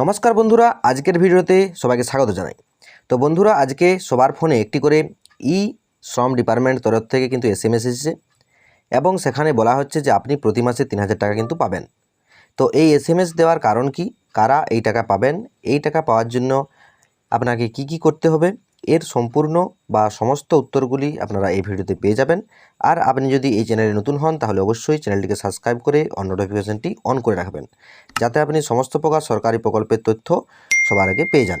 নমস্কার বন্ধুরা, আজকের ভিডিওতে সবাইকে স্বাগত জানাই। তো বন্ধুরা, আজকে সবার ফোনে একটি করে ই শ্রম ডিপার্টমেন্ট তরফ থেকে কিন্তু এস এম এস এসেছে এবং সেখানে বলা হচ্ছে যে আপনি প্রতি মাসে তিন হাজার টাকা কিন্তু পাবেন। তো এই এস এম এস দেওয়ার কারণ কি? কারা এই টাকা পাবেন? এই টাকা পাওয়ার জন্য আপনাকে কি কি করতে হবে? এর সম্পূর্ণ বা সমস্ত উত্তরগুলি আপনারা এই ভিডিওতে পেয়ে যাবেন। আর আপনি যদি এই চ্যানেলে নতুন হন, তাহলে অবশ্যই চ্যানেলটিকে সাবস্ক্রাইব করে অন নোটিফিকেশনটি অন করে রাখবেন। যাতে আপনি সমস্ত প্রকার সরকারি প্রকল্পের তথ্য সবার আগে পেয়ে যান।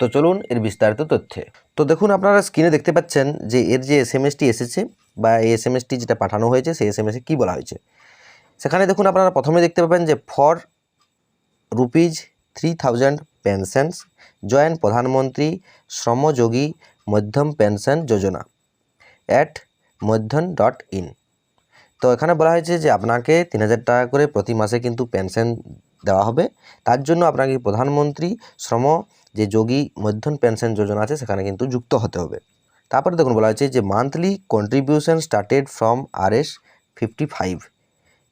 তো চলুন এর বিস্তারিত তথ্যে। তো দেখুন, আপনারা স্ক্রিনে দেখতে পাচ্ছেন যে এর যে এস এসেছে বা এই এস যেটা পাঠানো হয়েছে, সেই এস এম এসে কী বলা হয়েছে? সেখানে দেখুন, আপনারা প্রথমে দেখতে পাবেন যে for rupees three thousand pensions join Pradhan Mantri Shram Yogi Maandhan pension Yojana at Maandhan dot in তো এখানে বলা হয়েছে যে আপনাকে তিন হাজার টাকা করে প্রতি মাসে কিন্তু পেনশন দেওয়া হবে। তার জন্য আপনাকে প্রধানমন্ত্রী শ্রম যে যোগী মধ্যন পেনশন যোজনা আছে, সেখানে কিন্তু যুক্ত হতে হবে। তারপরে দেখুন বলা হয়েছে যে monthly contribution started from R S fifty five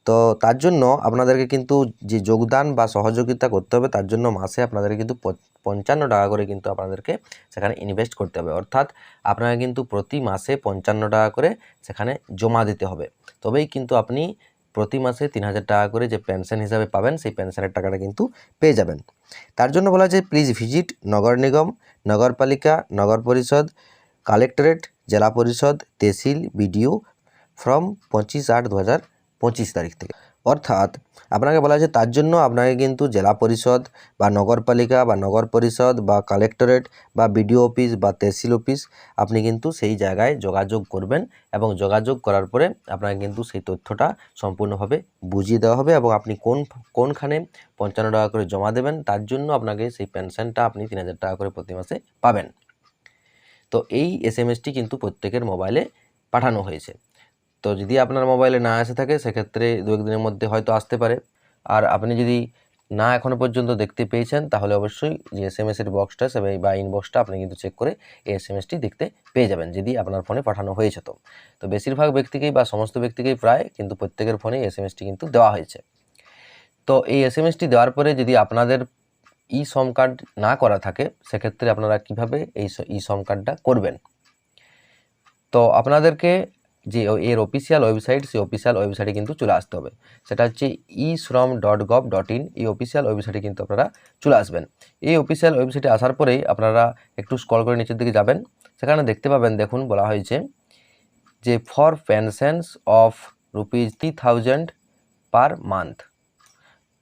তো তার জন্য আপনাদেরকে কিন্তু যে যোগদান বা সহযোগিতা করতে হবে, তার জন্য মাসে আপনাদেরকে কিন্তু পঞ্চান্ন টাকা করে কিন্তু আপনাদেরকে সেখানে ইনভেস্ট করতে হবে। অর্থাৎ আপনাকে কিন্তু প্রতি মাসে পঞ্চান্ন টাকা করে সেখানে জমা দিতে হবে। তবেই কিন্তু আপনি প্রতি মাসে তিন হাজার টাকা করে যে পেনশন হিসাবে পাবেন, সেই পেনশনের টাকাটা কিন্তু পেয়ে যাবেন। তার জন্য বলা হয়েছে প্লিজ ভিজিট নগর নিগম, নগরপালিকা, নগর পরিষদ কালেক্টরেট জেলা পরিষদ, তহসিল, বিডিও ফ্রম পঁচিশ আট দু হাজার পঁচিশ তারিখ থেকে। অর্থাৎ আপনাকে বলা হয়েছে তার জন্য আপনাকে কিন্তু জেলা পরিষদ বা নগরপালিকা বা নগর পরিষদ বা কালেক্টরেট বা বিডিও অফিস বা তহসিল অফিস আপনি কিন্তু সেই জায়গায় যোগাযোগ করবেন এবং যোগাযোগ করার পরে আপনাকে কিন্তু সেই তথ্যটা সম্পূর্ণভাবে বুঝিয়ে দেওয়া হবে এবং আপনি কোন, কোনখানে পঞ্চান্ন টাকা করে জমা দেবেন তার জন্য আপনাকে সেই পেনশনটা আপনি তিন হাজার টাকা করে প্রতি মাসে পাবেন। তো এই এস এম এসটি কিন্তু প্রত্যেকের মোবাইলে পাঠানো হয়েছে। তো যদি আপনার মোবাইলে না এসে থাকে, সেক্ষেত্রে দু একদিনের মধ্যে হয়তো আসতে পারে। আর আপনি যদি না এখনও পর্যন্ত দেখতে পেয়েছেন, তাহলে অবশ্যই যে এস এম এসের বক্সটা সে বা ইনবক্সটা আপনি কিন্তু চেক করে এই এস এম এসটি দেখতে পেয়ে যাবেন, যদি আপনার ফোনে পাঠানো হয়েছে তো। তো বেশিরভাগ ব্যক্তিকেই বা সমস্ত ব্যক্তিকেই প্রায় কিন্তু প্রত্যেকের ফোনে এস এম এসটি কিন্তু দেওয়া হয়েছে। তো এই এস এম এসটি দেওয়ার পরে যদি আপনাদের ই শ্রম কার্ড না করা থাকে, সেক্ষেত্রে আপনারা কীভাবে এই ই শ্রম কার্ডটা করবেন? তো আপনাদেরকে যে এর অফিসিয়াল ওয়েবসাইট সেই অফিসিয়াল ওয়েবসাইটে কিন্তু চলে আসতে হবে। সেটা হচ্ছে e Shram dot gov dot in এই অফিসিয়াল ওয়েবসাইটে কিন্তু আপনারা চলে আসবেন। এই অফিসিয়াল ওয়েবসাইটে আসার পরেই আপনারা একটু স্ক্রল করে নিচের দিকে যাবেন। সেখানে দেখতে পাবেন, দেখুন, বলা হয়েছে যে for pensions of rupees three thousand per month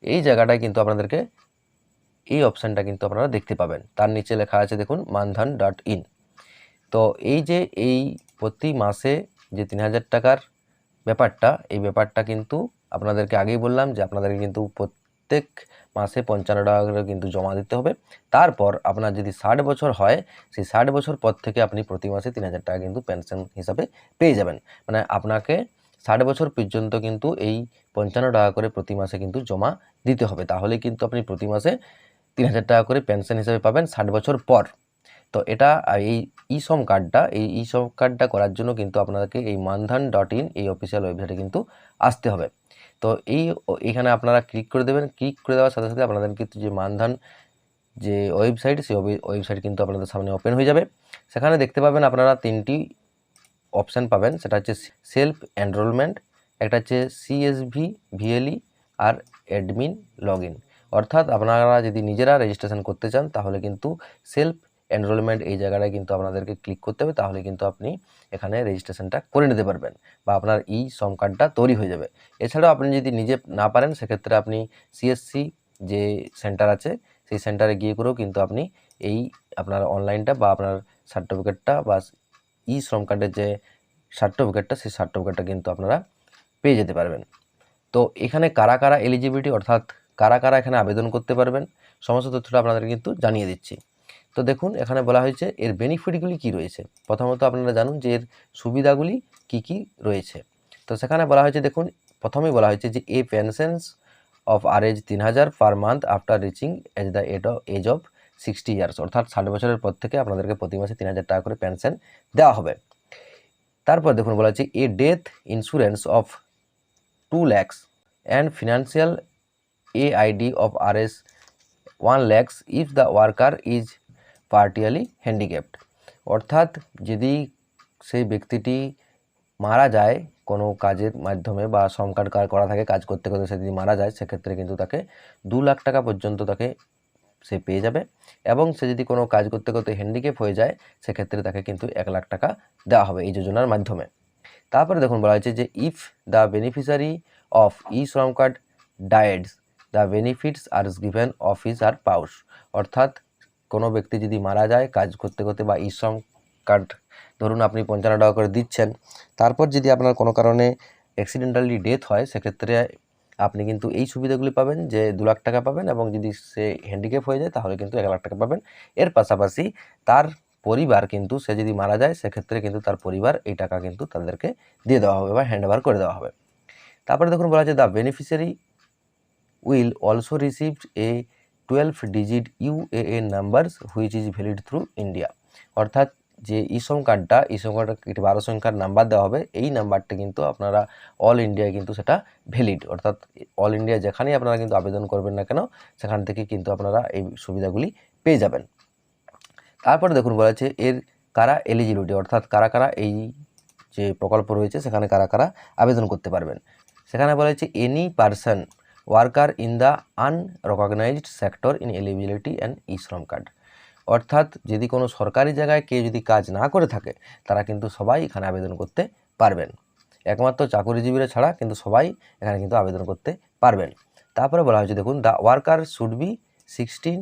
এই জায়গাটায় কিন্তু আপনাদেরকে এই অপশানটা কিন্তু আপনারা দেখতে পাবেন। তার নিচে লেখা আছে, দেখুন, মানধন ডট ইন। তো এই যে, এই প্রতি মাসে যে তিন হাজার টাকার ব্যাপারটা, এই ব্যাপারটা কিন্তু আপনাদেরকে আগেই বললাম যে আপনাদেরকে কিন্তু প্রত্যেক মাসে পঞ্চান্ন টাকা করে কিন্তু জমা দিতে হবে। তারপর আপনার যদি ষাট বছর হয়, সেই ষাট বছর পর থেকে আপনি প্রতি মাসে তিন হাজার টাকা কিন্তু পেনশন হিসাবে পেয়ে যাবেন। মানে আপনাকে ষাট বছর পর্যন্ত কিন্তু এই পঞ্চান্ন টাকা করে প্রতি মাসে কিন্তু জমা দিতে হবে। তাহলে কিন্তু আপনি প্রতি মাসে তিন হাজার টাকা করে পেনশন হিসাবে পাবেন ষাট বছর পর। তো এটা এই ই কার্ডটা, এই ই কার্ডটা করার জন্য কিন্তু আপনাদেরকে এই মানধান ডট ইন, এই অফিসিয়াল ওয়েবসাইটে কিন্তু আসতে হবে। তো এই এখানে আপনারা ক্লিক করে দেবেন ক্লিক করে দেওয়ার সাথে সাথে আপনাদের কিন্তু যে মানধান যে ওয়েবসাইট সেই ওয়েবসাইট কিন্তু আপনাদের সামনে ওপেন হয়ে যাবে। সেখানে দেখতে পাবেন আপনারা তিনটি অপশান পাবেন, সেটা হচ্ছে সেলফ এনরোলমেন্ট একটা হচ্ছে সিএসভি ভিএলই আর অ্যাডমিন লগ অর্থাৎ আপনারা যদি নিজেরা রেজিস্ট্রেশন করতে চান, তাহলে কিন্তু সেলফ এনরোলমেন্ট এই জায়গাটায় কিন্তু আপনাদেরকে ক্লিক করতে হবে, তাহলে কিন্তু আপনি এখানে রেজিস্ট্রেশনটা করে নিতে পারবেন বা আপনার ই শ্রম কার্ডটা তৈরি হয়ে যাবে। এছাড়াও আপনি যদি নিজে না পারেন, সেক্ষেত্রে আপনি সিএসসি যে সেন্টার আছে, সেই সেন্টারে গিয়ে করেও কিন্তু আপনি এই আপনার অনলাইনটা বা আপনার সার্টিফিকেটটা বা ই শ্রম কার্ডের যে সার্টিফিকেটটা সেই সার্টিফিকেটটা কিন্তু আপনারা পেয়ে যেতে পারবেন। তো এখানে কারা কারা এলিজিবিলিটি অর্থাৎ কারা কারা এখানে আবেদন করতে পারবেন, সমস্ত তথ্যটা আপনাদের কিন্তু জানিয়ে দিচ্ছি। তো দেখুন, এখানে বলা হয়েছে এর বেনিফিটগুলি কি রয়েছে? প্রথমত আপনারা জানুন যে এর সুবিধাগুলি কি কি রয়েছে। তো সেখানে বলা হয়েছে, দেখুন প্রথমেই বলা হয়েছে যে a pensions of R S তিন হাজার per month after reaching age the age of, age of sixty years, অর্থাৎ ষাট বছরের পর থেকে আপনাদেরকে প্রতি মাসে তিন হাজার টাকা করে পেনশন দেওয়া হবে। তারপর দেখুন, বলা হচ্ছে a death insurance of two lakhs and financial aid of R S one lakhs if the worker is partially handicapped অর্থাৎ যদি সেই ব্যক্তিটি মারা যায়, কোনো কাজের মাধ্যমে বা শ্রম কার্ড কার করা থাকে, কাজ করতে করতে সে যদি মারা যায়, সেক্ষেত্রে কিন্তু তাকে দু লাখ টাকা পর্যন্ত তাকে সে পেয়ে যাবে এবং সে যদি কোনো কাজ করতে করতে হ্যান্ডিক্যাপ হয়ে যায়, সেক্ষেত্রে তাকে কিন্তু এক লাখ টাকা দেওয়া হবে এই যোজনার মাধ্যমে। তারপরে দেখুন, বলা হয়েছে যে if the beneficiary of e Shram card dies the benefits are given of his or spouse অর্থাৎ কোনো ব্যক্তি যদি মারা যায়, কাজ করতে করতে বা ই শ্রম কার্ড ধরুন আপনি পঞ্চান্ন টাকা করে দিচ্ছেন, তারপর যদি আপনার কোনো কারণে অ্যাক্সিডেন্টালি ডেথ হয়, সেক্ষেত্রে আপনি কিন্তু এই সুবিধাগুলি পাবেন যে দু লাখ টাকা পাবেন এবং যদি সে হ্যান্ডিক্যাপ হয়ে যায়, তাহলে কিন্তু এক লাখ টাকা পাবেন। এর পাশাপাশি তার পরিবার কিন্তু, সে যদি মারা যায়, সেক্ষেত্রে কিন্তু তার পরিবার এই টাকা কিন্তু তাদেরকে দিয়ে দেওয়া হবে বা হ্যান্ড করে দেওয়া হবে। তারপরে দেখুন বলা আছে the beneficiary will also receive a twelve digit UAN numbers which is valid through India অর্থাৎ যে ইসম কার্ডটা ইসম কার্ডটা একটি বারো সংখ্যার নাম্বার দেওয়া হবে, এই নাম্বারটা কিন্তু আপনারা অল ইন্ডিয়ায় কিন্তু সেটা ভ্যালিড অর্থাৎ অল ইন্ডিয়া যেখানেই আপনারা কিন্তু আবেদন করবেন না কেন, সেখান থেকে কিন্তু আপনারা এই সুবিধাগুলি পেয়ে যাবেন। তারপরে দেখুন বলা আছে এর কারা এলিজিবিলিটি অর্থাৎ কারা কারা এই যে প্রকল্প রয়েছে, সেখানে কারা কারা আবেদন করতে পারবেন। সেখানে বলা হয়েছে any person worker in the unrecognized sector in eligibility and e Shram card অর্থাৎ যদি কোনো সরকারি জায়গায় কেউ যদি কাজ না করে থাকে, তারা কিন্তু সবাই এখানে আবেদন করতে পারবেন। একমাত্র চাকরিজীবীরা ছাড়া কিন্তু সবাই এখানে কিন্তু আবেদন করতে পারবেন। তারপরে বলা হয়েছে, দেখুন the worker should be sixteen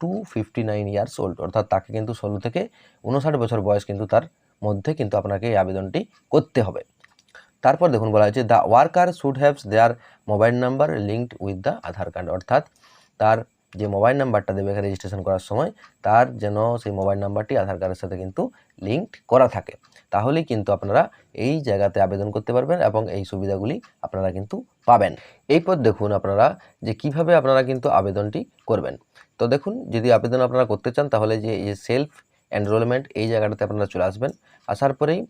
to fifty nine years old অর্থাৎ তাকে কিন্তু ষোলো থেকে উনষাট বছর বয়স কিন্তু তার মধ্যে কিন্তু আপনাকে এই আবেদনটি করতে হবে। তারপর দেখুন বলা হয়েছে, the worker should haves their mobile number linked with the Aadhaar card. অর্থাৎ তার যে মোবাইল নাম্বারটা দেবে এখানে রেজিস্ট্রেশন করার সময়, তার যেন সেই মোবাইল নাম্বারটি আধার কার্ডের সাথে কিন্তু লিঙ্কড করা থাকে। তাহলেই কিন্তু আপনারা এই জায়গাতে আবেদন করতে পারবেন এবং এই সুবিধাগুলি আপনারা কিন্তু পাবেন। এই এরপর দেখুন আপনারা যে কীভাবে আপনারা কিন্তু আবেদনটি করবেন। তো দেখুন, যদি আবেদন আপনারা করতে চান, তাহলে যে এই সেলফ এনরোলমেন্ট, এই জায়গাটাতে আপনারা চলে আসবেন। আসার পরেই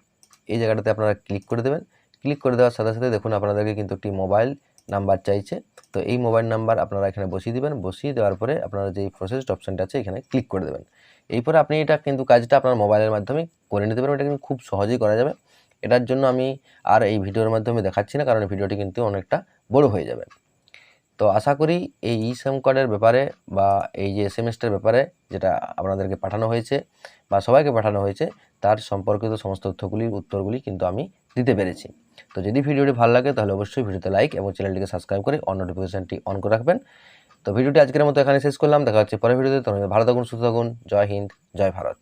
এই জায়গাটাতে আপনারা ক্লিক করে দেবেন। ক্লিক করে দেওয়ার সাথে সাথে দেখুন আপনাদেরকে কিন্তু একটি মোবাইল নাম্বার চাইছে। তো এই মোবাইল নাম্বার আপনারা এখানে বসিয়ে দিবেন। বসিয়ে দেওয়ার পরে আপনারা যেই প্রসেসড অপশানটা আছে এখানে ক্লিক করে দেবেন। এরপরে আপনি এটা কিন্তু কাজটা আপনার মোবাইলের মাধ্যমে করে নিতে পারবেন। এটা কিন্তু খুব সহজেই করা যাবে। এটার জন্য আমি আর এই ভিডিওর মাধ্যমে দেখাচ্ছি না, কারণ ভিডিওটি কিন্তু অনেকটা বড় হয়ে যাবে। তো আশা করি এই ই শ্রম কার্ডের ব্যাপারে বা এই যে এস ব্যাপারে যেটা আপনাদেরকে পাঠানো হয়েছে বা সবাইকে পাঠানো হয়েছে, তার সম্পর্কিত সমস্ত তথ্যগুলির উত্তরগুলি কিন্তু আমি দিতে পেরেছি। তো যদি ভিডিওটি ভালো লাগে, তাহলে অবশ্যই ভিডিওতে লাইক এবং চ্যানেলটিকে সাবস্ক্রাইব করে অন নোটিফিকেশনটি অন করে রাখবেন। তো ভিডিওটি আজকের মতো এখানে শেষ করলাম। দেখা হচ্ছে পরের ভিডিওতে। তোমাদের ভালো থাকুন, সুস্থ থাকুন। জয় হিন্দ, জয় ভারত।